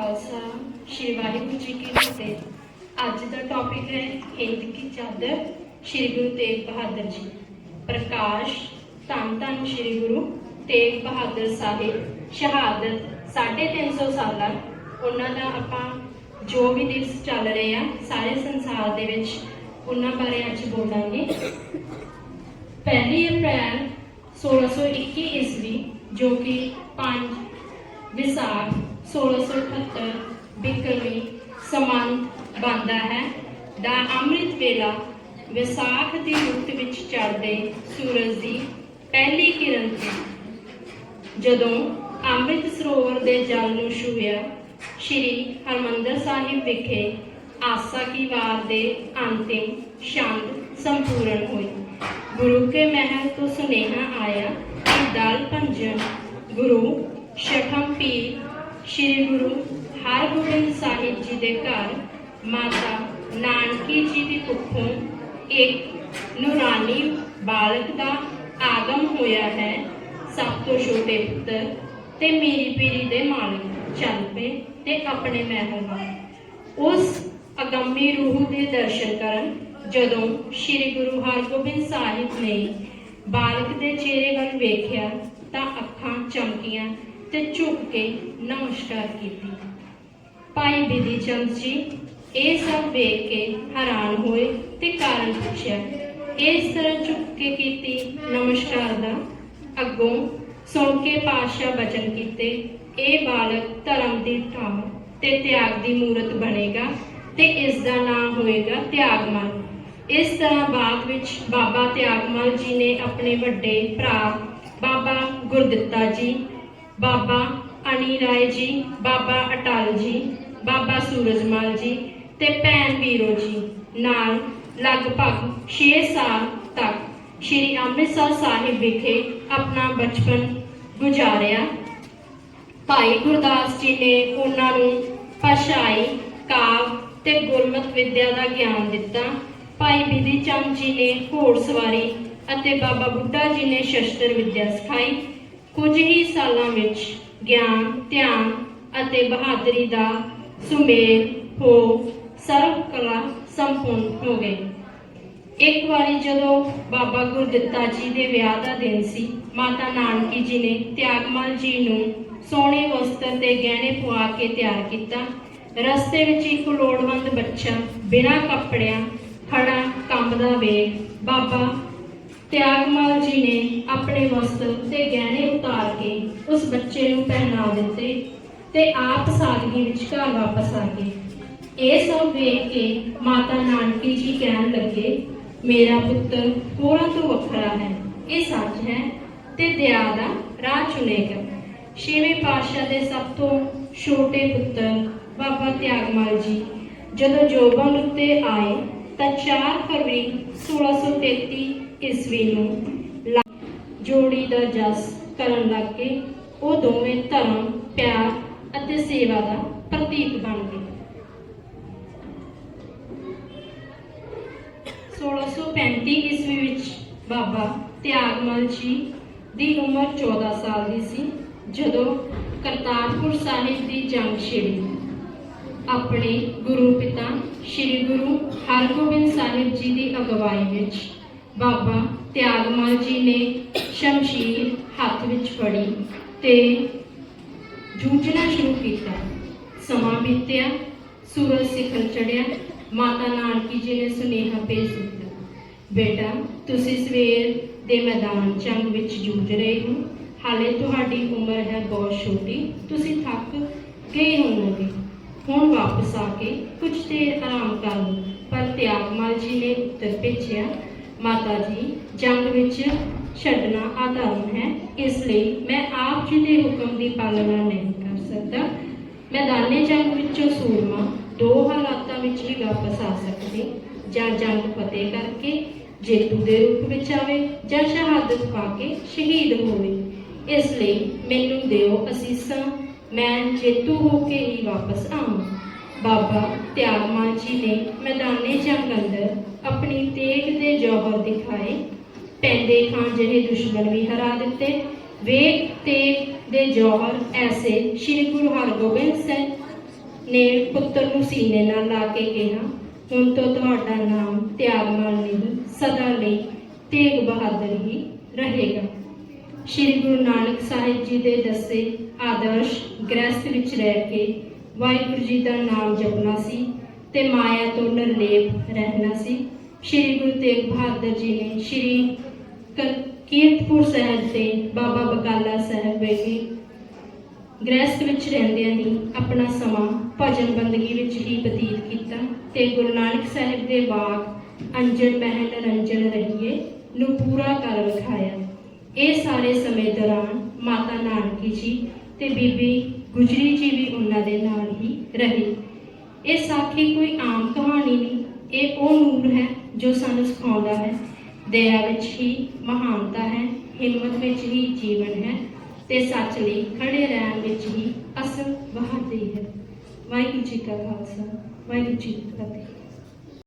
ਖਾਲਸਾ, ਸ਼੍ਰੀ ਵਾਹਿਗੁਰੂ ਜੀ ਕੀ ਫਤਿਹ। ਅੱਜ ਦਾ ਟੌਪਿਕ ਹੈ ਹਿੰਦ ਕੀ ਚਾਦਰ, ਸ਼੍ਰੀ ਗੁਰੂ ਤੇਗ ਬਹਾਦਰ ਜੀ। ਪ੍ਰਕਾਸ਼, ਧੰਨ ਧੰਨ ਸ਼੍ਰੀ ਗੁਰੂ ਤੇਗ ਬਹਾਦਰ ਸਾਹਿਬ। ਸ਼ਹਾਦਤ 350 ਸਾਲਾ, ਉਹਨਾਂ ਦਾ ਆਪਾਂ ਜੋ ਵੀ ਦਿਵਸ ਚੱਲ ਰਹੇ ਆ, ਸਾਰੇ ਸੰਸਾਰ ਦੇ ਵਿੱਚ ਉਹਨਾਂ ਬਾਰੇ ਅੱਜ ਬੋਲਾਂਗੇ। ਪਹਿਲੀ ਅਪ੍ਰੈਲ 1621 ਈਸਵੀ, ਜੋ ਕਿ 5 ਵਿਸਾਖ 1678 ਬਿਕਰਮੀ ਸੰਮਤ ਬਣਦਾ ਹੈ। ਦਾ ਅੰਮ੍ਰਿਤ ਵੇਲਾ ਵਿਸਾਖ ਦੀ ਰੁੱਤ ਵਿੱਚ ਚੜ੍ਹਦੇ ਸੂਰਜ ਦੀ ਪਹਿਲੀ ਕਿਰਨ ਤੋਂ ਜਦੋਂ ਅੰਮ੍ਰਿਤ ਸਰੋਵਰ ਦੇ ਜਲ ਨੂੰ ਛੂਹਿਆ, ਸ਼੍ਰੀ ਹਰਮੰਦਰ ਸਾਹਿਬ ਵਿਖੇ ਆਸਾ ਕੀ ਵਾਰ ਦੇ ਅੰਤਿਮ ਛੰਦ ਸੰਪੂਰਨ ਹੋਈ ਗੁਰੂ ਕੇ ਮਹਿਲ ਤੋਂ ਸੁਨੇਹਾ ਆਇਆ ਕਿ ਦਲ ਭੰਜਨ ਗੁਰੂ ਸ਼ਖਮ ਪੀਰ ਸ਼੍ਰੀ ਗੁਰੂ ਹਰਗੋਬਿੰਦ ਸਾਹਿਬ ਜੀ ਦੇ ਘਰ ਮਾਤਾ ਨਾਨਕੀ ਜੀ ਦੀ ਕੁੱਖੋਂ ਇੱਕ ਨੂਰਾਨੀ ਬਾਲਕ ਦਾ ਆਗਮ ਹੋਇਆ ਹੈ। ਸਭ ਤੋਂ ਛੋਟੇ ਪੁੱਤਰ ਤੇ ਮੀਰੀ ਪੀਰੀ ਦੇ ਮਾਲਕ ਚੱਲ ਪਏ ਤੇ ਆਪਣੇ ਮਹਿਲ ਉਸ ਅਗੰਮੀ ਰੂਹ ਦੇ ਦਰਸ਼ਨ ਕਰਨ ਜਦੋਂ ਸ੍ਰੀ ਗੁਰੂ ਹਰਗੋਬਿੰਦ ਸਾਹਿਬ ਨੇ ਬਾਲਕ ਦੇ ਚਿਹਰੇ ਵੱਲ ਵੇਖਿਆ ਤਾਂ ਅੱਖਾਂ ਚਮਕੀਆਂ ਤੇ ਝੁਕ ਕੇ ਨਮਸਕਾਰ ਕੀਤੀ। ਭਾਈ ਬਿਧੀ ਚੰਦ ਜੀ, ਇਹ ਸਭ ਵੇਖ ਕੇ ਹੈਰਾਨ ਹੋਏ ਤੇ ਕਾਰਨ ਪੁੱਛਿਆ, ਇਸ ਤਰ੍ਹਾਂ ਝੁਕ ਕੇ ਕੀਤੀ ਨਮਸਕਾਰ ਦਾ? ਅੱਗੋਂ ਸੁਣ ਕੇ ਪਾਤਸ਼ਾਹ ਬਚਨ ਕੀਤੇ, ਇਹ ਬਾਲਕ ਧਰਮ ਦੀ ਠਾਮ ਤੇ ਤਿਆਗ ਦੀ ਮੂਰਤ ਬਣੇਗਾ ਤੇ ਇਸ ਦਾ ਨਾਮ ਹੋਏਗਾ ਤਿਆਗਮਲ। ਇਸ ਤਰ੍ਹਾਂ ਬਾਅਦ ਵਿੱਚ ਬਾਬਾ ਤਿਆਗਮਲ ਜੀ ਨੇ ਆਪਣੇ ਵੱਡੇ ਭਰਾ ਬਾਬਾ ਗੁਰਦਿੱਤਾ ਜੀ ਬਾਬਾ ਅਨੀ ਰਾਏ ਜੀ, ਬਾਬਾ ਅਟਲ ਜੀ, ਬਾਬਾ ਸੂਰਜਮਲ ਜੀ ਤੇ ਭੈਣ ਵੀਰੋ ਜੀ ਨਾਲ ਲਗਭਗ 6 ਸਾਲ ਤੱਕ ਸ਼੍ਰੀ ਅੰਮ੍ਰਿਤਸਰ ਸਾਹਿਬ ਵਿਖੇ ਆਪਣਾ ਬਚਪਨ ਗੁਜ਼ਾਰਿਆ। ਭਾਈ ਗੁਰਦਾਸ ਜੀ ਨੇ ਉਹਨਾਂ ਨੂੰ ਭਾਸ਼ਾਈ ਕਾਵ ਤੇ ਗੁਰਮਤਿ ਵਿਦਿਆ ਦਾ ਗਿਆਨ ਦਿੱਤਾ। ਭਾਈ ਬਿਧੀ ਚੰਦ ਜੀ ਨੇ ਘੋੜ ਸਵਾਰੀ ਅਤੇ ਬਾਬਾ ਬੁੱਢਾ ਜੀ ਨੇ ਸ਼ਸਤਰ ਵਿਦਿਆ ਸਿਖਾਈ। ਕੁਝ ਹੀ ਸਾਲਾਂ ਵਿੱਚ ਗਿਆਨ, ਧਿਆਨ ਅਤੇ ਬਹਾਦਰੀ ਦਾ ਸੁਮੇਲ ਹੋ ਸਰਵ ਕਲਾ ਸੰਪੂਰਨ ਹੋ ਗਈ। ਇੱਕ ਵਾਰੀ ਜਦੋਂ ਬਾਬਾ ਗੁਰਦਿੱਤਾ ਜੀ ਦੇ ਵਿਆਹ ਦਾ ਦਿਨ ਸੀ, ਮਾਤਾ ਨਾਨਕੀ ਜੀ ਨੇ ਤਿਆਗਮਲ ਜੀ ਨੂੰ ਸੋਹਣੇ ਵਸਤਰ ਤੇ ਗਹਿਣੇ ਪਵਾ ਕੇ ਤਿਆਰ ਕੀਤਾ। ਰਸਤੇ ਵਿੱਚ ਇੱਕ ਲੋੜਵੰਦ ਬੱਚਾ ਬਿਨਾਂ ਕੱਪੜਿਆਂ ਖੜਾ ਕੰਬਦਾ ਵੇਖ ਬਾਬਾ ਤਿਆਗਮਾਲ ਜੀ ਨੇ ਆਪਣੇ ਵਸਤਰ ਤੇ ਗਹਿਣੇ ਉਤਾਰ ਕੇ ਉਸ ਬੱਚੇ ਨੂੰ ਪਹਿਨਾ ਦਿੱਤੇ ਤੇ ਆਪ ਸਾਦਗੀ ਵਿੱਚ ਘਰ ਵਾਪਸ ਆ ਗਏ। ਇਹ ਸਭ ਵੇਖ ਕੇ ਮਾਤਾ ਨਾਨਕੀ ਜੀ ਕਹਿਣ ਲੱਗੇ, ਮੇਰਾ ਪੁੱਤਰ ਹੋਰਾਂ ਤੋਂ ਵੱਖਰਾ ਹੈ, ਇਹ ਸੱਚ ਹੈ ਤੇ ਦਇਆ ਦਾ ਰਾਹ ਚੁਣੇਗਾ। ਛੇਵੇਂ ਪਾਤਸ਼ਾਹ ਦੇ ਸਭ ਤੋਂ ਛੋਟੇ ਪੁੱਤਰ ਬਾਬਾ ਤਿਆਗਮਾਲ ਜੀ, ਜਦੋਂ ਜੋਬਨ ਉੱਤੇ ਆਏ ਤਾਂ 4 ਫਰਵਰੀ 1633 ਈਸਵੀ ਨੂੰ ਜੋੜੀ ਦਾ ਜਸ ਕਰਨ ਲੱਗੇ, ਉਹ ਦੋਵੇਂ ਧਰਮ, ਪਿਆਰ ਅਤੇ ਸੇਵਾ ਦਾ ਪ੍ਰਤੀਕ ਬਣ ਗਏ। 1635 ਈਸਵੀ ਵਿੱਚ ਬਾਬਾ ਤਿਆਗਮਲ ਜੀ ਦੀ ਉਮਰ 14 ਸਾਲ ਦੀ ਸੀ, ਜਦੋਂ ਕਰਤਾਰਪੁਰ ਸਾਹਿਬ ਦੀ ਜੰਗ ਛਿੜੀ। ਆਪਣੇ ਗੁਰੂ ਪਿਤਾ, ਸ੍ਰੀ ਗੁਰੂ ਹਰਗੋਬਿੰਦ ਸਾਹਿਬ ਜੀ ਦੀ ਅਗਵਾਈ ਵਿੱਚ ਬਾਬਾ ਤਿਆਗਮਲ ਜੀ ਨੇ ਸ਼ਮਸ਼ੀਰ ਹੱਥ ਵਿੱਚ ਫੜੀ ਤੇ ਜੂਝਣਾ ਸ਼ੁਰੂ ਕੀਤਾ। ਸਮਾਂ ਬੀਤਿਆ, ਸੂਰਜ ਸਿਖਰ ਚੜਿਆ ਮਾਤਾ ਨਾਨਕੀ ਜੀ ਨੇ ਸੁਨੇਹਾ ਭੇਜ ਦਿੱਤਾ। ਬੇਟਾ, ਤੁਸੀਂ ਸਵੇਰ ਦੇ ਮੈਦਾਨ ਜੰਗ ਵਿੱਚ ਜੂਝ ਰਹੇ ਹੋ। ਹਾਲੇ ਤੁਹਾਡੀ ਉਮਰ ਹੈ ਬਹੁਤ ਛੋਟੀ। ਤੁਸੀਂ ਥੱਕ ਗਏ ਹੋਵੋਗੇ। ਹੁਣ ਵਾਪਸ ਆ ਕੇ ਕੁਝ ਦੇਰ ਆਰਾਮ ਕਰ ਲਓ। ਪਰ ਤਿਆਗਮਲ ਜੀ ਨੇ ਉੱਤਰ ਭੇਜਿਆ ਮਾਤਾ ਜੀ, ਜੰਗ ਵਿੱਚ ਛੱਡਣਾ ਆਧਰਮ ਹੈ। ਇਸ ਲਈ ਮੈਂ ਆਪ ਜੀ ਦੇ ਹੁਕਮ ਦੀ ਪਾਲਣਾ ਨਹੀਂ ਕਰ ਸਕਦਾ। ਮੈਦਾਨੇ ਜੰਗ ਵਿੱਚੋਂ ਸੂਰਮਾ, ਦੋ ਹਾਲਾਤਾਂ ਵਿੱਚ ਹੀ ਵਾਪਸ ਆ ਸਕਦੇ। ਜਾਂ ਜੰਗ ਫਤਿਹ ਕਰਕੇ ਜੇਤੂ ਦੇ ਰੂਪ ਵਿੱਚ ਆਵੇ ਜਾਂ ਸ਼ਹਾਦਤ ਪਾ ਕੇ ਸ਼ਹੀਦ ਹੋਵੇ। ਇਸ ਲਈ ਮੈਨੂੰ ਦਿਓ ਅਸੀਸਾਂ, ਮੈਂ ਜੇਤੂ ਹੋ ਕੇ ਹੀ ਵਾਪਸ ਆਵਾਂ। ਬਾਬਾ ਤਿਆਗਮਾਨ ਜੀ ਨੇ ਮੈਦਾਨੇ ਜੰਗ ਅੰਦਰ ਆਪਣੀ ਤੇਗ ਦੇ ਜੌਹਰ ਦਿਖਾਏ। ਪੈਂਦੇ ਖਾਂ ਜਿਹੇ ਦੁਸ਼ਮਣ ਵੀ ਹਰਾ ਦਿੱਤੇ। ਵੇਗ ਤੇ ਦੇ ਜੌਹਰ ਐਸੇ ਸ੍ਰੀ ਗੁਰੂ ਹਰਗੋਬਿੰਦ ਸਿੰਘ ਨੇ ਪੁੱਤਰ ਨੂੰ ਸੀਨੇ ਨਾਲ ਲਾ ਕੇ ਕਿਹਾ, ਹੁਣ ਤੋਂ ਤੁਹਾਡਾ ਨਾਮ ਤਿਆਗਮਲ ਨਹੀਂ ਸਦਾ ਲਈ ਤੇਗ ਬਹਾਦਰ ਹੀ ਰਹੇਗਾ। ਸ਼੍ਰੀ ਗੁਰੂ ਨਾਨਕ ਸਾਹਿਬ ਜੀ ਦੇ ਦੱਸੇ ਆਦਰਸ਼ ਗ੍ਰਸਥ ਵਿੱਚ ਰਹਿ ਕੇ ਵਾਹਿਗੁਰੂ ਜੀ ਦਾ ਨਾਮ ਜਪਣਾ ਸੀ ਤੇ ਮਾਇਆ ਤੋਂ ਨਿਰਲੇਪ ਰਹਿਣਾ ਸੀ। ਸ਼੍ਰੀ ਗੁਰੂ ਤੇਗ ਬਹਾਦਰ ਜੀ ਨੇ ਸ਼੍ਰੀ ਕ- ਕੀਰਤਪੁਰ ਸਾਹਿਬ ਤੇ ਬਾਬਾ ਬਕਾਲਾ ਸਾਹਿਬ ਵਿਖੇ ਗ੍ਰਸਥ ਵਿੱਚ ਰਹਿੰਦਿਆਂ ਹੀ ਆਪਣਾ ਸਮਾਂ ਭਜਨ ਬੰਦਗੀ ਵਿੱਚ ਹੀ ਬਤੀਤ ਕੀਤਾ ਤੇ ਗੁਰੂ ਨਾਨਕ ਸਾਹਿਬ ਦੇ ਵਾਕ ਅੰਜਨ ਮਹਿਲ ਨਿਰੰਜਨ ਰਹੀਏ ਨੂੰ ਪੂਰਾ ਕਰ ਵਿਖਾਇਆ। ਇਹ ਸਾਰੇ ਸਮੇਂ ਦੌਰਾਨ ਮਾਤਾ ਨਾਨਕੀ ਜੀ ਤੇ ਬੀਬੀ ਗੁਜਰੀ ਜੀ ਵੀ ਉਹਨਾਂ ਦੇ ਨਾਲ ਹੀ ਰਹੇ। ਇਹ ਸਾਖੀ ਕੋਈ ਆਮ ਕਹਾਣੀ ਨਹੀਂ, ਇਹ ਉਹ ਨੂਰ ਹੈ ਜੋ ਸਾਨੂੰ ਸਿਖਾਉਂਦਾ ਹੈ। ਦਇਆ ਵਿੱਚ ਹੀ ਮਹਾਨਤਾ ਹੈ, ਹਿੰਮਤ ਵਿੱਚ ਹੀ ਜੀਵਨ ਹੈ ਤੇ ਸੱਚ ਲਈ ਖੜੇ ਰਹਿਣ ਵਿੱਚ ਹੀ ਅਸਲ ਬਹਾਦਰੀ ਹੈ। ਵਾਹਿਗੁਰੂ ਜੀ ਕਾ ਖਾਲਸਾ, ਵਾਹਿਗੁਰੂ ਜੀ ਕੀ ਫਤਿਹ।